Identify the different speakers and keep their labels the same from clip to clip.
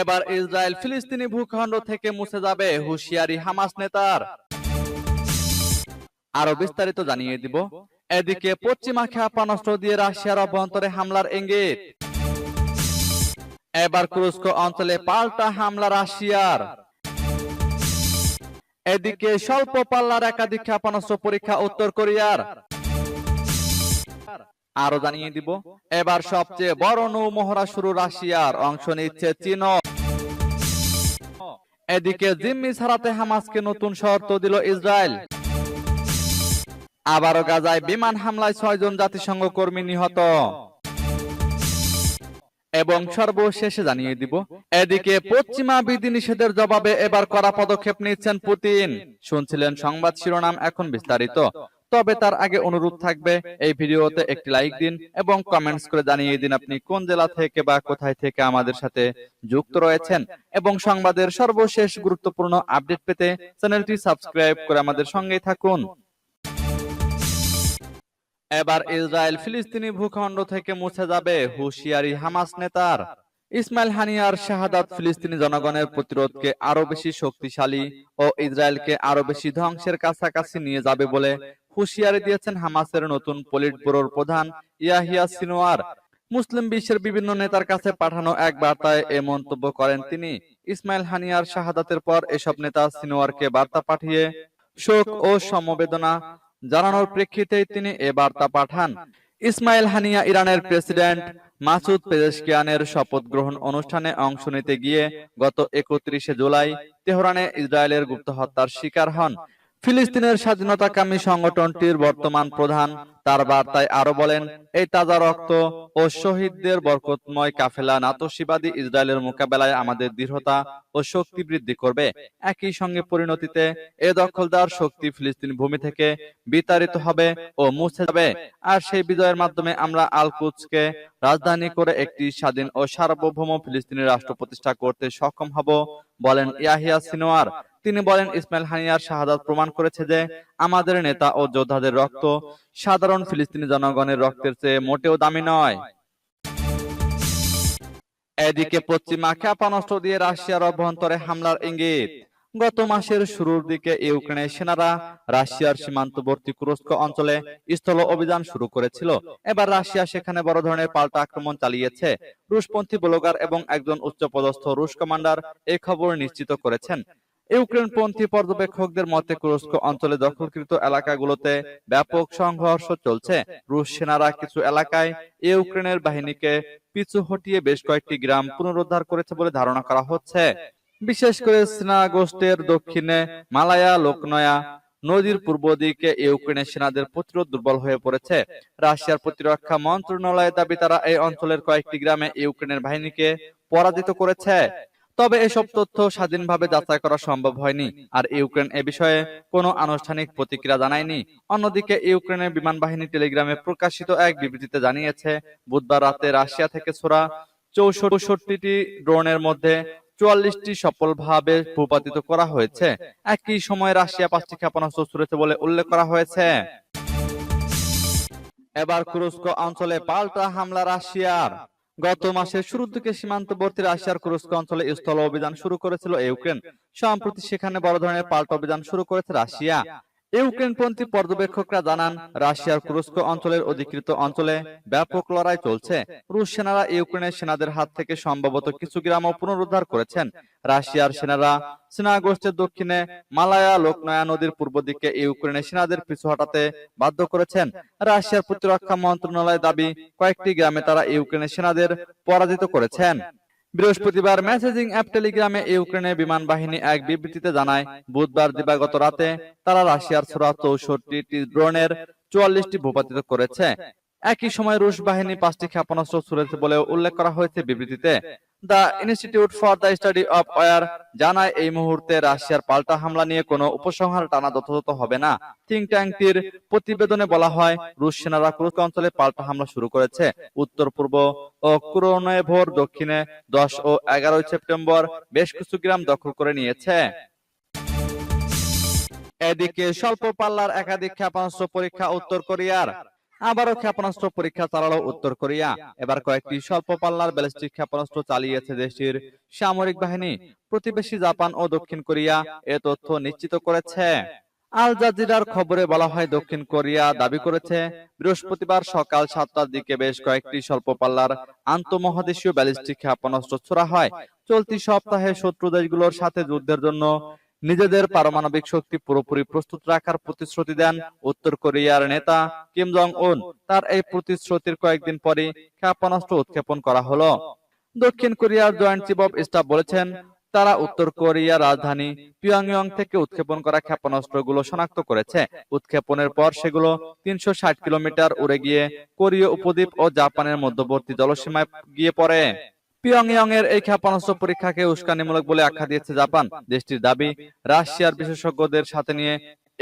Speaker 1: এবার ইসরায়েল ফিলিস্তিনি ভূখণ্ড থেকে মুছে যাবে হুঁশিয়ারি হামাস নেতার। আরও বিস্তারিত জানিয়ে দিব। এদিকে পশ্চিমা ক্ষেপণাস্ত্র দিয়ে রাশিয়ার অভ্যন্তরে হামলার ইঙ্গিত। এবার কুরস্ক অঞ্চলে পাল্টা হামলা রাশিয়ার। এদিকে স্বল্প পাল্লার একাধিক ক্ষেপণাস্ত্র পরীক্ষা উত্তর কোরিয়ার। আরও জানিয়ে দিব, এবার সবচেয়ে বড় নৌ মহড়া শুরু রাশিয়ার। অংশ নিচ্ছে চীন এদিকে জিম্মি ছাড়াতে হামাসকে নতুন শর্ত দিল ইসরায়েল। আবারও গাজায় বিমান হামলায় ছয়জন জাতিসংঘ কর্মী নিহত। এবং সর্বশেষে জানিয়ে দিব, এদিকে পশ্চিমা বিধিনিষেধের জবাবে এবার কড়া পদক্ষেপ নিচ্ছেন পুতিন। শুনছিলেন সংবাদ শিরোনাম এখন বিস্তারিত। তবে তার আগে অনুরোধ থাকবে এই ভিডিওতে একটি লাইক দিন এবং কমেন্টস করে জানিয়ে দিন আপনি কোন জেলা থেকে বা কোথায় থেকে আমাদের সাথে যুক্ত রয়েছেন এবং সংবাদের সর্বশেষ গুরুত্বপূর্ণ আপডেট পেতে চ্যানেলটি সাবস্ক্রাইব করে আমাদের সঙ্গেই থাকুন। এবার ইসরায়েল ফিলিস্তিনি ভূখণ্ড থেকে মুছে যাবে হুঁশিয়ারি হামাস নেতার। ইসমাইল হানিয়ার শাহাদাত ফিলিস্তিনি জনগণের প্রতিরোধকে আরও বেশি শক্তিশালী ও ইসরায়েলকে আরও বেশি ধ্বংসের কাছাকাছি নিয়ে যাবে বলে হুঁশিয়ারি দিয়েছেন হামাসের নতুন পলিট ব্যুরোর প্রধান ইয়াহিয়া সিনোয়ার মুসলিম বিশ্বের বিভিন্ন নেতার কাছে পাঠানো এক বার্তায় এ মন্তব্য করেন তিনি। ইসমাইল হানিয়ার শাহাদাতের পর এসব নেতা সিনোয়ারকে বার্তা পাঠিয়ে শোক ও সমবেদনা জানানোর প্রেক্ষিতেই তিনি এ বার্তা পাঠান। ইসমাইল হানিয়া ইরানের প্রেসিডেন্ট মাসুদ পেজেশকিয়ানের শপথ গ্রহণ অনুষ্ঠানে অংশ নিতে গিয়ে গত একত্রিশে জুলাই তেহরানে ইসরায়েলের গুপ্ত হত্যার শিকার হন। ফিলিস্তিনের স্বাধীনতাকামী সংগঠনটির বর্তমান প্রধান, তার বার্তায় আরও বলেন, এই তাজা রক্ত ও শহীদদের বরকতময় কাফেলা নাতসিবাদী ইসরায়েলের মোকাবেলায় আমাদের দৃঢ়তা ও শক্তি বৃদ্ধি করবে। একই সঙ্গে পরিণতিতে এ দখলদার শক্তি ফিলিস্তিন ভূমি থেকে বিতাড়িত হবে ও মুছে যাবে। আর সেই বিজয়ের মাধ্যমে আমরা আলকুদসকে রাজধানী করে একটি স্বাধীন ও সার্বভৌম ফিলিস্তিনি রাষ্ট্র প্রতিষ্ঠা করতে সক্ষম হব, বলেন ইয়াহিয়া সিনোয়ার। তিনি বলেন, ইসমাইল হানিয়ার শাহাদাত প্রমাণ করেছে যে আমাদের নেতা ও যোদ্ধাদের রক্ত সাধারণ ফিলিস্তিনি জনগণের রক্তের চেয়ে মোটেও দামি নয়। এদিকে পশ্চিমা ক্ষেপণাস্ত্র দিয়ে রাশিয়ার অভ্যন্তরে হামলার ইঙ্গিত। গত মাসের শুরুর দিকে ইউক্রেনের সেনারা রাশিয়ার সীমান্তবর্তী কুরস্ক অঞ্চলে স্থল অভিযান শুরু করেছিল। এবার রাশিয়া সেখানে বড় ধরনের পাল্টা আক্রমণ চালিয়েছে। রুশপন্থী ব্লগার এবং একজন উচ্চপদস্থ রুশ কমান্ডার এই খবর নিশ্চিত করেছেন। ইউক্রেনপন্থী পর্যবেক্ষকদের মতে কুরস্ক অঞ্চলে দখলকৃত এলাকাগুলোতে ব্যাপক সংঘর্ষ চলছে। রুশ সেনারা কিছু এলাকায় ইউক্রেনের বাহিনীকে পিছু হটিয়ে বেশ কয়েকটি গ্রাম পুনরুদ্ধার করেছে বলে ধারণা করা হচ্ছে। বিশেষ করে সিনাগোস্টের দক্ষিণে মালায়া, লোকনয়া নদীর পূর্ব দিকে ইউক্রেনের সেনাদের প্রতিরোধ দুর্বল হয়ে পড়েছে। রাশিয়ার প্রতিরক্ষা মন্ত্রণালয়ের দাবি, তারা এই অঞ্চলের কয়েকটি গ্রামে ইউক্রেনের বাহিনীকে পরাজিত করেছে। তবে এসব তথ্য স্বাধীনভাবে যাচাই করা সম্ভব হয়নি আর ইউক্রেন এ বিষয়ে কোনো আনুষ্ঠানিক প্রতিক্রিয়া জানায়নি। অন্যদিকে ইউক্রেনের বিমান বাহিনী টেলিগ্রামে প্রকাশিত এক বিবৃতিতে জানিয়েছে, বুধবার রাতে রাশিয়া থেকে ছোড়া চৌষট্টিটি ড্রোনের মধ্যে চুয়াল্লিশটি সফলভাবে ভূপাতিত করা হয়েছে। একই সময় রাশিয়া পাঁচটি ক্ষেপণাস্ত্র ছুড়েছে বলে উল্লেখ করা হয়েছে। এবার কুরস্ক অঞ্চলে পাল্টা হামলা রাশিয়ার। গত মাসের শুরুর দিকে সীমান্তবর্তী রাশিয়ার কুরস্ক অঞ্চলে স্থল অভিযান শুরু করেছিল ইউক্রেন। সম্প্রতি সেখানে বড় ধরনের পাল্টা অভিযান শুরু করেছে রাশিয়া। ইউক্রেনপন্থী পর্যবেক্ষকরা জানান, রাশিয়ার কুরস্ক অঞ্চলের অধিকৃত অঞ্চলে ব্যাপক লড়াই চলছে। রুশ সেনারা ইউক্রেনের সেনাদের হাত থেকে সম্ভবত কিছু গ্রামও পুনরুদ্ধার করেছেন। রাশিয়ার সেনারা সিনাগোস্টের দক্ষিণে মালায়া লোকনয়া নদীর পূর্ব দিকে ইউক্রেনের সেনাদের পিছু হটাতে বাধ্য করেছেন। রাশিয়ার প্রতিরক্ষা মন্ত্রণালয় দাবি, কয়েকটি গ্রামে তারা ইউক্রেনের সেনাদের পরাজিত করেছেন। বৃহস্পতিবার মেসেজিং অ্যাপ টেলিগ্রামে ইউক্রেনের বিমান বাহিনী এক বিবৃতিতে জানায়, বুধবার দিবাগত রাতে তারা রাশিয়ার ছোড়া চৌষট্টি ড্রোনের চুয়াল্লিশটি ভূপাতিত করেছে। একই সময় রুশ বাহিনী পাঁচটি ক্ষেপণাস্ত্র ছুড়েছে বলে উল্লেখ করা হয়েছে বিবৃতিতে। The Institute for the Study of War জানায় এই মুহূর্তে রাশিয়ার পাল্টা হামলা নিয়ে কোনো উপসংহার টানা যথাযথ হবে না। থিঙ্ক ট্যাঙ্কটির প্রতিবেদনে বলা হয় রুশ সেনারা কুরস্ক অঞ্চলে পাল্টা হামলা শুরু করেছে। উত্তর পূর্ব ও কুরোনেভোর দক্ষিণে দশ ও এগারোই সেপ্টেম্বর বেশ কিছু গ্রাম দখল করে নিয়েছে। এদিকে স্বল্প পাল্লার একাধিক ক্ষেপণাস্ত্র পরীক্ষা উত্তর কোরিয়ার আবারও ক্ষেপণাস্ত্র পরীক্ষা চালালো উত্তর কোরিয়া। এবার কয়েকটি স্বল্প পাল্লার ব্যালিস্টিক ক্ষেপণাস্ত্র চালিয়েছে দেশটির সামরিক বাহিনী। প্রতিবেশী জাপান ও দক্ষিণ কোরিয়া এ তথ্য নিশ্চিত করেছে। আল জাজিরার খবরে বলা হয়, দক্ষিণ কোরিয়া দাবি করেছে, বৃহস্পতিবার সকাল সাতটার দিকে বেশ কয়েকটি স্বল্প পাল্লার আন্তঃমহাদেশীয় ব্যালিস্টিক ক্ষেপণাস্ত্র ছোড়া হয়। চলতি সপ্তাহে শত্রু দেশগুলোর সাথে যুদ্ধের জন্য নিজেদের পারমাণবিক শক্তি পুরোপুরি প্রস্তুত রাখার প্রতিশ্রুতি দেন উত্তর কোরিয়ার নেতা কিম জং উন তার এই প্রতিশ্রুতির কয়েকদিন পরে ক্ষেপণাস্ত্র উৎক্ষেপণ করা হলো। দক্ষিণ কোরিয়ার জয়েন্ট চিফ অফ স্টাফ বলেছেন, তারা উত্তর কোরিয়ার রাজধানী পিয়ংইয়ং থেকে উৎক্ষেপণ করা ক্ষেপণাস্ত্রগুলো শনাক্ত করেছে। উৎক্ষেপণের পর সেগুলো তিনশো ষাট কিলোমিটার উড়ে গিয়ে কোরীয় উপদ্বীপ ও জাপানের মধ্যবর্তী জলসীমায় গিয়ে পড়ে। পিয়ংইয়ং এর এই ক্ষেপণাস্ত্র পরীক্ষাকে উস্কানিমূলক বলে আখ্যা দিয়েছে জাপান। দেশটির দাবি, রাশিয়ার বিশেষজ্ঞদের সাথে নিয়ে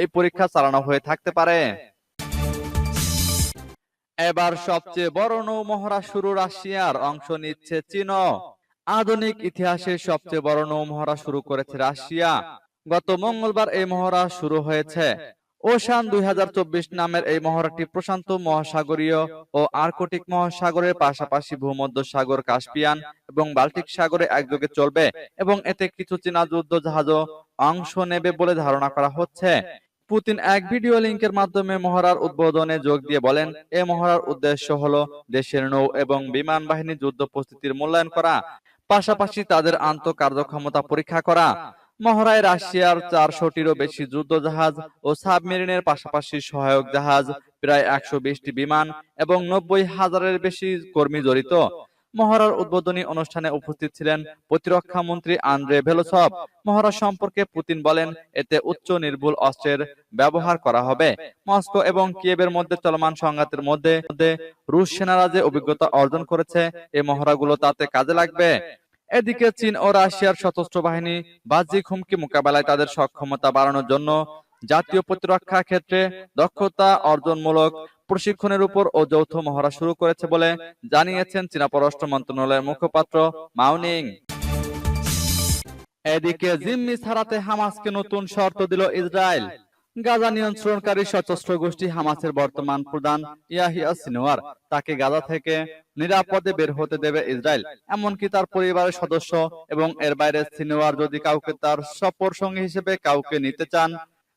Speaker 1: এই পরীক্ষা চালানো হয়ে থাকতে পারে। এবার সবচেয়ে বড় নৌ মহড়া শুরু রাশিয়ার, অংশ নিচ্ছে চীন আধুনিক ইতিহাসে সবচেয়ে বড় নৌ মহড়া শুরু করেছে রাশিয়া। গত মঙ্গলবার এই মহড়া শুরু হয়েছে। ওশান দুই নামের এই মহড়াটি প্রশান্ত মহাসাগরীয় ও আর্কটিক মহাসাগরের পাশাপাশি ভূমধ্য সাগর, কাস্পিয়ান এবং বাল্টিক সাগরে একযোগে চলবে এবং এতে কিছু চীনা যুদ্ধ জাহাজও অংশ নেবে বলে ধারণা করা হচ্ছে। পুতিন এক ভিডিও লিংকের মাধ্যমে মহড়ার উদ্বোধনে যোগ দিয়ে বলেন, এ মহড়ার উদ্দেশ্য হলো দেশের নৌ এবং বিমান বাহিনী যুদ্ধ প্রস্তুতির মূল্যায়ন করা, পাশাপাশি তাদের আন্ত কার্যক্ষমতা পরীক্ষা করা মহড়ায় রাশিয়ার চারশোটিরও বেশি যুদ্ধ জাহাজ ও সাবমেরিনের পাশাপাশি সহায়ক জাহাজ প্রায় একশো বিশটি বিমান এবং নব্বই হাজারের বেশি কর্মী জড়িত। মহড়ার উদ্বোধনী অনুষ্ঠানে উপস্থিত ছিলেন প্রতিরক্ষা মন্ত্রী আন্দ্রে ভেলোসভ। মহড়া সম্পর্কে পুতিন বলেন এতে উচ্চ নির্ভুল অস্ত্রের ব্যবহার করা হবে। মস্কো এবং কিয়েবের মধ্যে চলমান সংঘাতের মধ্যে মধ্যে রুশ সেনারা যে অভিজ্ঞতা অর্জন করেছে এই মহড়াগুলো তাতে কাজে লাগবে। এদিকে চীন ও রাশিয়ার সশস্ত্র বাহিনী বাহ্যিক হুমকি মোকাবেলায় তাদের সক্ষমতা বাড়ানোর জন্য জাতীয় প্রতিরক্ষা ক্ষেত্রে দক্ষতা অর্জনমূলক প্রশিক্ষণের উপর ও যৌথ মহড়া শুরু করেছে বলে জানিয়েছেন চীনা পররাষ্ট্র মন্ত্রণালয়ের মুখপাত্র মাউনিং এদিকে জিম্মি ছাড়াতে হামাসকে নতুন শর্ত দিল ইসরায়েল। গাজা নিয়ন্ত্রণকারী সশস্ত্র গোষ্ঠী হামাসের বর্তমান প্রধান ইয়াহিয়া সিনোয়ার তাকে গাজা থেকে নিরাপদে বের হতে দেবে ইসরায়েল। এমনকি তার পরিবারের সদস্য এবং এর বাইরে সিনোয়ার যদি কাউকে তার সফর সঙ্গী হিসেবে কাউকে নিতে চান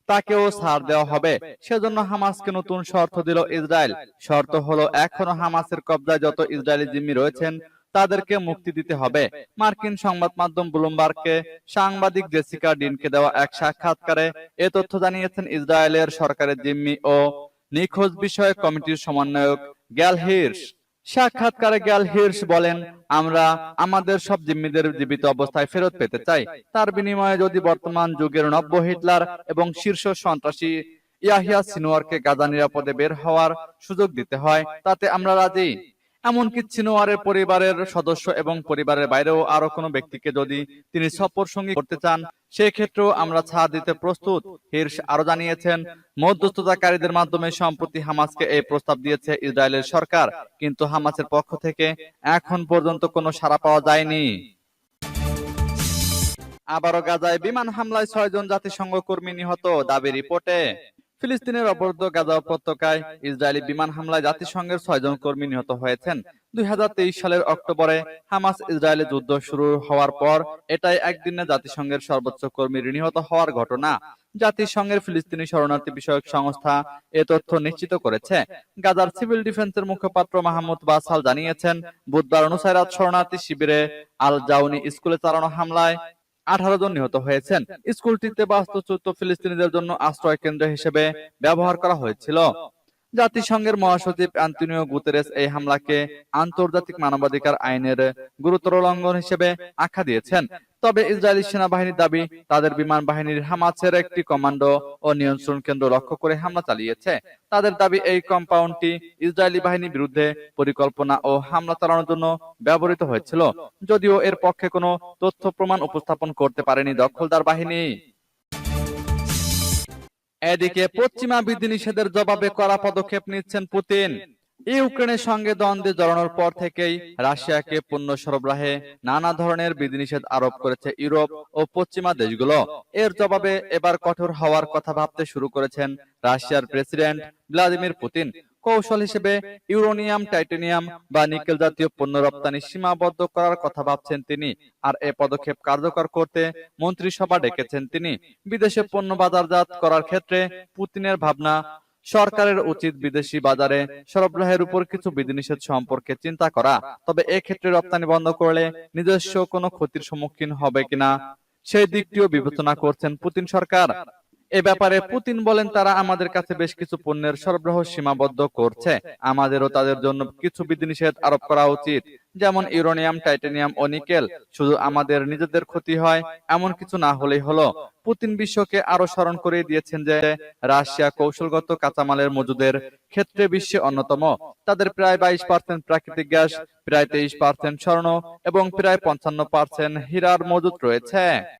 Speaker 1: তাকেও ছাড় দেওয়া হবে। সেজন্য হামাসকে নতুন শর্ত দিল ইসরায়েল। শর্ত হলো এখনও হামাসের কবজায় যত ইসরায়েলি জিম্মি রয়েছেন তাদেরকে মুক্তি দিতে হবে। মার্কিন সংবাদ মাধ্যম ব্লুমবার্গকে সাংবাদিক জেসিকা ডিনকে দেওয়া এক সাক্ষাৎকারে এ তথ্য জানিয়েছেন ইসরায়েলের সরকারের জিম্মি ও নিখোঁজ বিষয়ক কমিটির সমন্বয়ক গ্যাল হির্স। সাক্ষাৎকারে গ্যাল হির্স বলেন আমরা আমাদের সব জিম্মিদের জীবিত অবস্থায় ফেরত পেতে চাই। তার বিনিময়ে যদি বর্তমান যুগের নব্য হিটলার এবং শীর্ষ সন্ত্রাসী ইয়াহিয়া সিনোয়ারকে গাজা নিরাপদে বের হওয়ার সুযোগ দিতে হয় তাতে আমরা রাজি। এমনকি সিনোয়ারের পরিবারের সদস্য এবং পরিবারের বাইরেও আরও কোনো ব্যক্তিকে যদি তিনি সফর সঙ্গী করতে চান, সেক্ষেত্রেও আমরা ছাড় দিতে প্রস্তুত হির্স আরও জানিয়েছেন। মধ্যস্থতাকারীদের মাধ্যমে সম্প্রতি হামাসকে এই প্রস্তাব দিয়েছে ইসরায়েলের সরকার, কিন্তু হামাসের পক্ষ থেকে এখন পর্যন্ত কোনো সাড়া পাওয়া যায়নি। আবারও গাজায় বিমান হামলায় ছয়জন জাতিসংঘ কর্মী নিহত, দাবি রিপোর্টে। ফিলিস্তিনের অবরুদ্ধ গাজা উপত্যকায় ইসরায়েলি বিমান হামলায় জাতিসংঘের ছয়জন কর্মী নিহত হয়েছেন। দুই সালের অক্টোবরে হামাস ইসরায়েলে যুদ্ধ শুরু হওয়ার পর এটাই একদিনে জাতিসংঘের সর্বোচ্চ কর্মীর নিহত হওয়ার ঘটনা। জাতিসংঘের ফিলিস্তিনি শরণার্থী বিষয়ক সংস্থা এ তথ্য নিশ্চিত করেছে। গাজার সিভিল ডিফেন্সের মুখপাত্র মাহমুদ বাসাল জানিয়েছেন, বুধবার অনুসাইরাত শরণার্থী শিবিরে আল জাউনি স্কুলে চালানো হামলায় আঠারো জন নিহত হয়েছেন। স্কুলটিতে বাস্তুচ্যুত ফিলিস্তিনিদের জন্য আশ্রয় কেন্দ্র হিসেবে ব্যবহার করা হয়েছিল। জাতিসংঘের মহাসচিব অ্যান্টনিও গুতেরেস এই হামলাকে আন্তর্জাতিক মানবাধিকার আইনের গুরুতর লঙ্ঘন হিসেবে আখ্যা দিয়েছেন। তবে ইসরায়েলি সেনাবাহিনীর দাবি তাদের বিমান বাহিনীর হামাসের একটি কমান্ডো ও নিয়ন্ত্রণ কেন্দ্র লক্ষ্য করে হামলা চালিয়েছে। তাদের দাবি এই কম্পাউন্ডটি ইসরায়েলি বাহিনীর বিরুদ্ধে পরিকল্পনা ও হামলা চালানোর জন্য ব্যবহৃত হয়েছিল। যদিও এর পক্ষে কোনো তথ্য প্রমাণ উপস্থাপন করতে পারেনি দখলদার বাহিনী। এদিকে পশ্চিমা বিধিনিষেধের জবাবে কড়া পদক্ষেপ নিচ্ছেন পুতিন। ইউক্রেনের সঙ্গে দ্বন্দ্বে জড়ানোর পর থেকেই রাশিয়াকে পণ্য সরবরাহে নানা ধরনের বিধিনিষেধ আরোপ করেছে ইউরোপ ও পশ্চিমা দেশগুলো। এর জবাবে এবার কঠোর হওয়ার কথা ভাবতে শুরু করেছেন রাশিয়ার প্রেসিডেন্ট ভ্লাদিমির পুতিন। কৌশল হিসেবে ইউরোনিয়াম, টাইটেনিয়াম বা নিকেল জাতীয় পণ্য রপ্তানি সীমাবদ্ধ করার কথা ভাবছেন তিনি। আর এ পদক্ষেপ কার্যকর করতে মন্ত্রিসভা ডেকেছেন তিনি। বিদেশে পণ্য বাজারজাত করার ক্ষেত্রে পুতিনের ভাবনা সরকারের উচিত বিদেশি বাজারে সরবরাহের উপর কিছু বিধিনিষেধ সম্পর্কে চিন্তা করা। তবে এক্ষেত্রে রপ্তানি বন্ধ করলে নিজস্ব কোনো ক্ষতির সম্মুখীন হবে কিনা সেই দিকটিও বিবেচনা করছেন পুতিন সরকার। এ ব্যাপারে পুতিন বলেন তারা আমাদের কাছে বেশ কিছু পণ্যের সরবরাহ সীমাবদ্ধ করছে। আমাদেরও তাদের জন্য কিছু বিধিনিষেধ আরোপ করা উচিত। যেমন ইউরোনিয়াম, টাইটানিয়াম ও নিকেল, শুধু আমাদের নিজেদের ক্ষতি হয়, এমন কিছু না হলেই হলো। পুতিন বিশ্বকে আরও স্মরণ করে দিয়েছেন যে, রাশিয়া কৌশলগত কাঁচামালের মজুদের ক্ষেত্রে বিশ্বে অন্যতম। তাদের প্রায় বাইশ পার্সেন্ট প্রাকৃতিক গ্যাস, প্রায় তেইশ পার্সেন্ট স্বর্ণ এবং প্রায় পঞ্চান্ন পার্সেন্ট হীরার মজুদ রয়েছে।